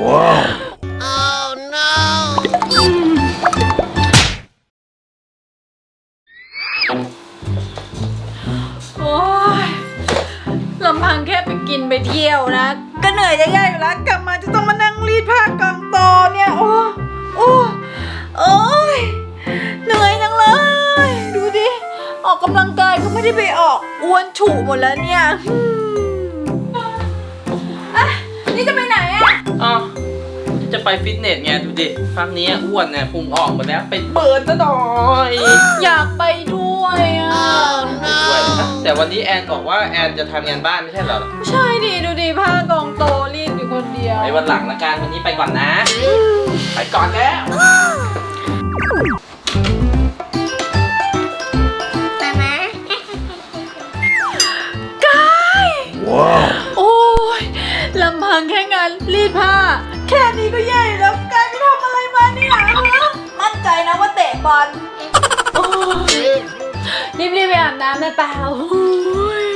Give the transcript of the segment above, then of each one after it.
โอ้ยลำพังแค่ไปกินไปเที่ยวนะ ก็เหนื่อยจะแย่อยู่แล้ว กลับมาจะต้องมานั่งรีดผ้ากองโตเนี่ย โอ้โอ้โอ้ยเหนื่อยจังเลย ดูดิ ออกกำลังกายก็ไม่ได้ไปออกอ้วนฉุหมดแล้วเนี่ย อะ ไปฟิตเนสไงดูดิพักนี้อ้วนเนี่ยพุงออกหมดแล้วไปเบิร์นซะหน่อยอยากไปด้วยอะด้วยนะแต่วันนี้แอนบอกว่าแอนจะทำงานบ้านไม่ใช่เหรอใช่ดิดูดิผ้ากองโตรีดอยู่คนเดียวไปวันหลังละกันวันนี้ไปก่อนนะ ไปก่อนแล้ว แค่นี้ก็แย่อยู่แล้วกายไปทำอะไรมาเนี่ยฮะมั่นใจนะว่าเตะบอลโอ้ยรีบๆไปอาบน้ำเลยเปล่าโอ้ย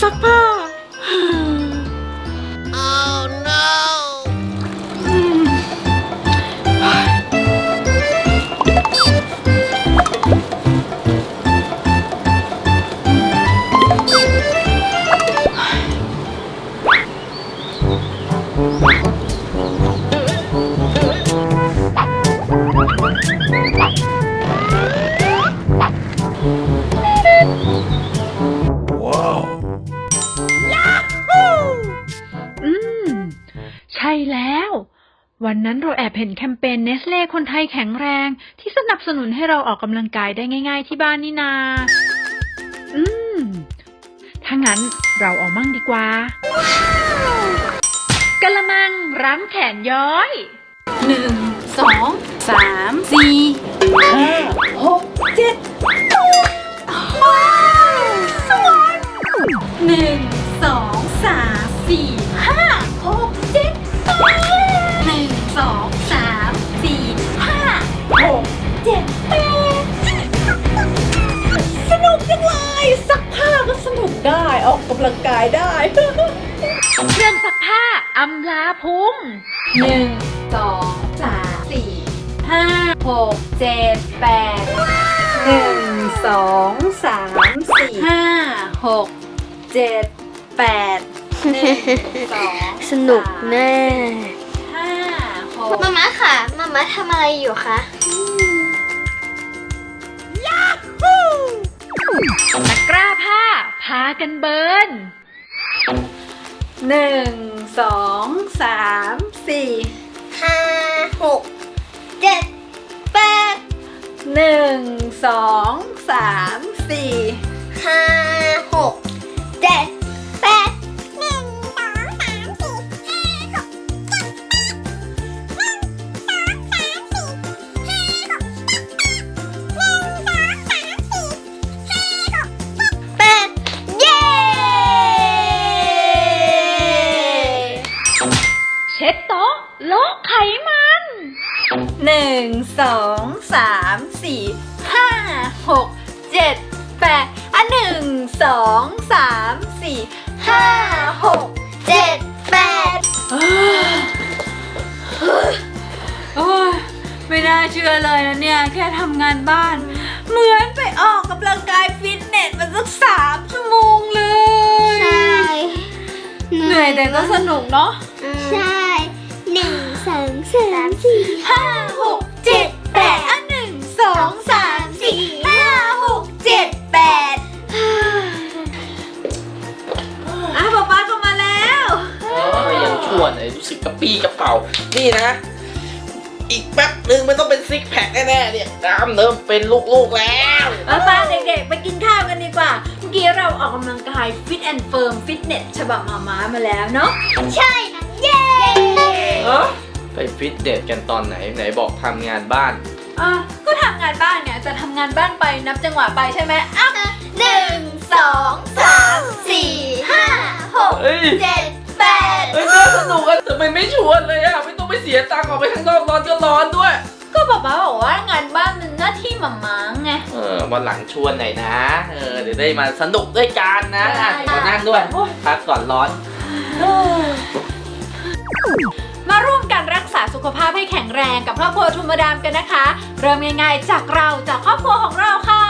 ซักผ้า วันนั้นเราแอบเห็นแคมเปญเนสเล่คนไทยแข็งแรง ที่สนับสนุนให้เราออกกำลังกายได้ง่าย ๆ ที่บ้านนี่นา อืม ถ้างั้นเราเอามั่งดีกว่ากะละมังรั้งแขนย้อย หนึ่ง สอง สาม สี่ห้าหกเจ็ดว้าวสวยหนึ่ง สอง สาม สี่ ห้า ลังกายได้ เครื่องซักผ้าอำลาพุงหนึ่งสองสามสี่ห้าหกเจ็ดแปดหนึ่งสองสามสี่ห้าหกเจ็ดแปดหนึ่งสองสนุกแน่ห้าหกมาม่าค่ะ มาม่าทำอะไรอยู่คะตะกร้าผ้า พากันเบิร์นหนึ่งสองสามสี่ห้าหกเจ็ดแปดหนึ่งสองสาม ช็ดโต๊ะโละไขมันหนึ่งสองสามสี่ห้าหกเจ็ดแปดอะหนึ่งสองสามสี่ห้าหกเจ็ดแปดโอ้ยไม่น่าเชื่อเลยนะเนี่ย แค่ทำงานบ้าน เหมือนไปออกกำลังกายฟิตเนสมาสักสามชั่วโมงเลย ใช่ เหนื่อยแต่ก็สนุกเนาะใช่ กกระปี้กระเป๋า นี่นะ อีกแป๊บหนึ่งมันต้องเป็นซิกแพคแน่ๆเนี่ยกล้ามเริ่มเป็นลูกๆแล้วป้าป้าเด็กๆ ไปกินข้าวกันดีกว่า เมื่อกี้เราออกกำลังกายฟิตแอนด์เฟิร์มฟิตเนสฉบับมาม้ามาแล้วเนาะใช่นะเย้เออไปฟิตเนสกันตอนไหนไหนบอกทำงานบ้านอะก็ทำงานบ้านเนี่ยจะทำงานบ้านไปนับจังหวะไปใช่ไหมอะหนึ่งสองสามสี่ห้าหกเฮ้ยเจ็ดแปดเฮ้ย น่าสนุกอะทำไมไม่ชวนเลยอะไม่ต้องไปเสียตังค์ออกไปข้างนอกร้อนก็ร้อนด้วย ก็ป๊าป๊าบอกว่างานบ้านมันหน้าที่หมาม้าไง เออวันหลังชวนหน่อยนะ เออเดี๋ยวได้มาสนุกด้วยกันนะได้ อะขอนั่งด้วยพักก่อนร้อน มาร่วมกันรักษาสุขภาพให้แข็งแรงกับครอบครัวทุมดามกันนะคะ เริ่มง่ายๆจากเราจากครอบครัวของเราค่ะ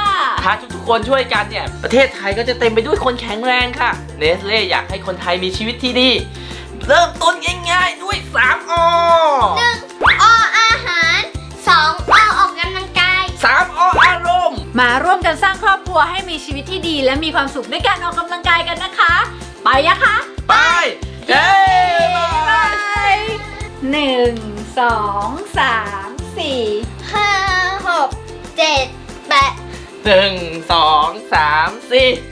ถ้าทุกๆคนช่วยกันเนี่ย ประเทศไทยก็จะเต็มไปด้วยคนแข็งแรงค่ะ เนสเล่อยากให้คนไทยมีชีวิตที่ดี เริ่มต้นง่ายๆด้วย3อหนึ่งออาหารสองอออกกำลังกาย3ออารมณ์ มาร่วมกันสร้างครอบครัวให้มีชีวิตที่ดีและมีความสุขด้วยการออกกำลังกายกันนะคะ ไปอะคะไปเย้บายบายหนึ่งสองสามสี่ห้าหกเจ็ดแปดหนึ่งสองสามสี่ห้าหก